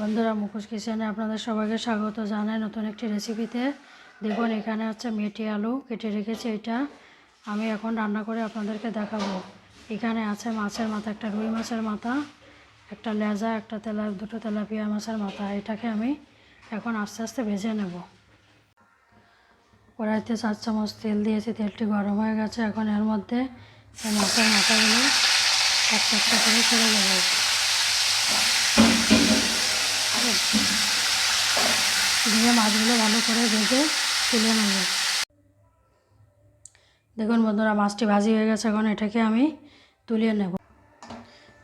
বন্ধুরা, মুখোশ কিচেনে আপনাদের সবাইকে স্বাগত জানাই নতুন একটি রেসিপিতে দেখুন, এখানে হচ্ছে মেটি আলু কেটে রেখেছি এটা। আমি এখন রান্না করে আপনাদেরকে দেখাবো। এখানে আছে মাছের মাথা, একটা রুই মাছের মাথা, একটা লেজা, একটা তেলা, দুটো তেলাপিয়া মাছের মাথা। এটাকে আমি এখন আস্তে আস্তে ভেজে নেব। কড়াইতে চার চামচ তেল দিয়েছি, তেলটি গরম হয়ে গেছে। এখন এর মধ্যে মাছের মাথাগুলো একটা একটা করে ছেড়ে দেবো। দিয়ে মাছগুলো ভালো করে ভেজে তুলে নেব। দেখুন বন্ধুরা, মাছটি ভাজি হয়ে গেছে, এখন এটাকে আমি তুলে নেব।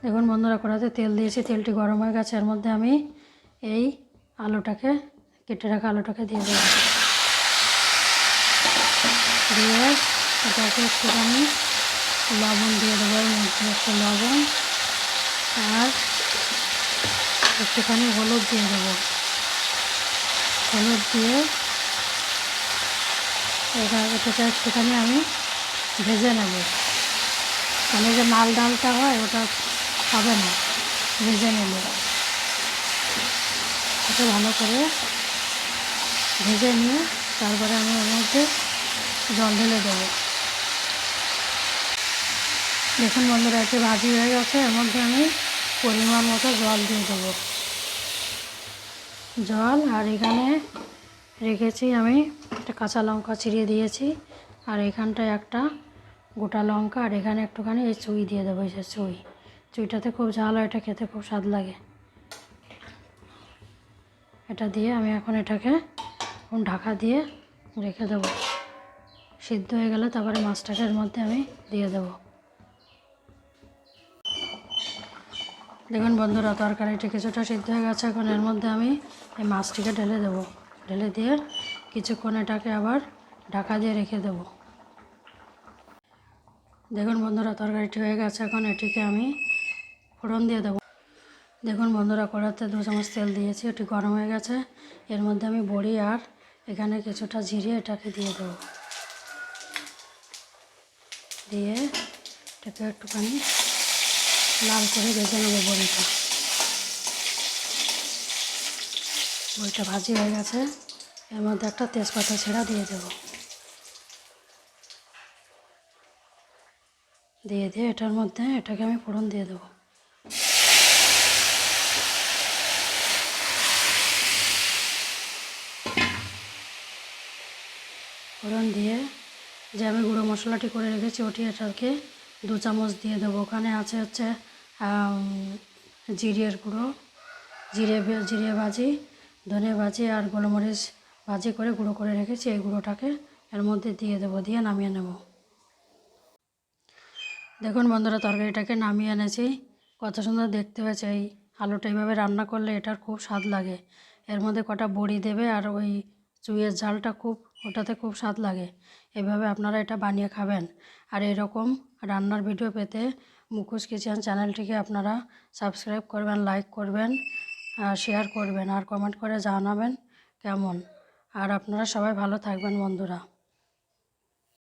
দেখুন বন্ধুরা, কড়াতে তেল দিয়েছি, তেলটি গরম হয়ে গেছে, এর মধ্যে আমি এই আলুটাকে, কেটে রাখা আলুটাকে দিয়ে দেবো। দিয়ে এটাকে একটুখানি লবণ দিয়ে দেবো মধ্যে একটু লবণ আর একটুখানি হলুদ দিয়ে দেবো। হলুদ দিয়ে এটা এটাকে একটুখানি আমি ভেজে নেব। মানে যে মাল ডালটা হয়, ওটা হবে না। ভেজে নেব। এটা ভালো করে ভেজে নিয়ে তারপরে আমি ওর মধ্যে জল ঢেলে দেবো। দেখুন বন্ধুরা একটু ভাজি হয়ে গেছে। এর মধ্যে আমি পরিমাণ মতো জল দিয়ে দেবো। জল, আর এখানে রেখেছি আমি একটা কাঁচা লঙ্কা ছিঁড়িয়ে দিয়েছি, আর এখানটায় একটা গোটা লঙ্কা, আর এখানে একটুখানি এই চুই দিয়ে দেবো, এই যে চুই। চুইটাতে খুব ঝাল হয়, এটা খেতে খুব স্বাদ লাগে। এটা দিয়ে আমি এখন এটাকে ঢাকা দিয়ে রেখে দেবো। সিদ্ধ হয়ে গেলে তারপরে মাছটাকে এর মধ্যে আমি দিয়ে দেবো। দেখুন বন্ধুরা, তরকারিটি কিছুটা সিদ্ধ হয়ে গেছে। এখন এর মধ্যে আমি এই মাছটিকে ঢেলে দেবো। ঢেলে দিয়ে কিছুক্ষণ এটাকে আবার ঢাকা দিয়ে রেখে দেবো। দেখুন বন্ধুরা, তরকারিটি হয়ে গেছে। এখন এটিকে আমি ফোড়ন দিয়ে দেবো। দেখুন বন্ধুরা কড়াতে দু চামচ তেল দিয়েছি, এটি গরম হয়ে গেছে। এর মধ্যে আমি বড়ি আর এখানে কিছুটা জিরে এটাকে দিয়ে দেবো। দিয়ে এটাকে একটুখানি লাল করে ভেজে নেব বড়িটা। বড়িটা ভাজি হয়ে গেছে। এর মধ্যে একটা তেজপাতা ছেঁড়া দিয়ে দেব। দিয়ে দিয়ে এটার মধ্যে এটাকে আমি ফোড়ন দিয়ে দেবো। ফোড়ন দিয়ে যে আমি গুঁড়ো মশলাটি করে রেখেছি ওটি এটাকে দু চামচ দিয়ে দেবো। ওখানে আছে হচ্ছে জিরের গুঁড়ো, জিরে জিরে ভাজি, ধনে ভাজি আর গোলমরিচ ভাজি করে গুঁড়ো করে রেখেছি। এই গুঁড়োটাকে এর মধ্যে দিয়ে দেবো, দিয়ে নামিয়ে নেব। দেখুন বন্ধুরা, তরকারিটাকে নামিয়ে এনেছি। কত সুন্দর দেখতে হয়েছে। এই আলুটা এইভাবে রান্না করলে এটার খুব স্বাদ লাগে। এর মধ্যে কটা বড়ি দেবে আর ওই চুইয়ের ঝালটা খুব, ওটাতে খুব স্বাদ লাগে। এভাবে আপনারা এটা বানিয়ে খাবেন। আর এরকম রান্নার ভিডিও পেতে মুখোশ কিচেন চ্যানেলটিকে আপনারা সাবস্ক্রাইব করবেন, লাইক করবেন শেয়ার করবেন, আর কমেন্ট করে জানাবেন কেমন। আর আপনারা সবাই ভালো থাকবেন বন্ধুরা।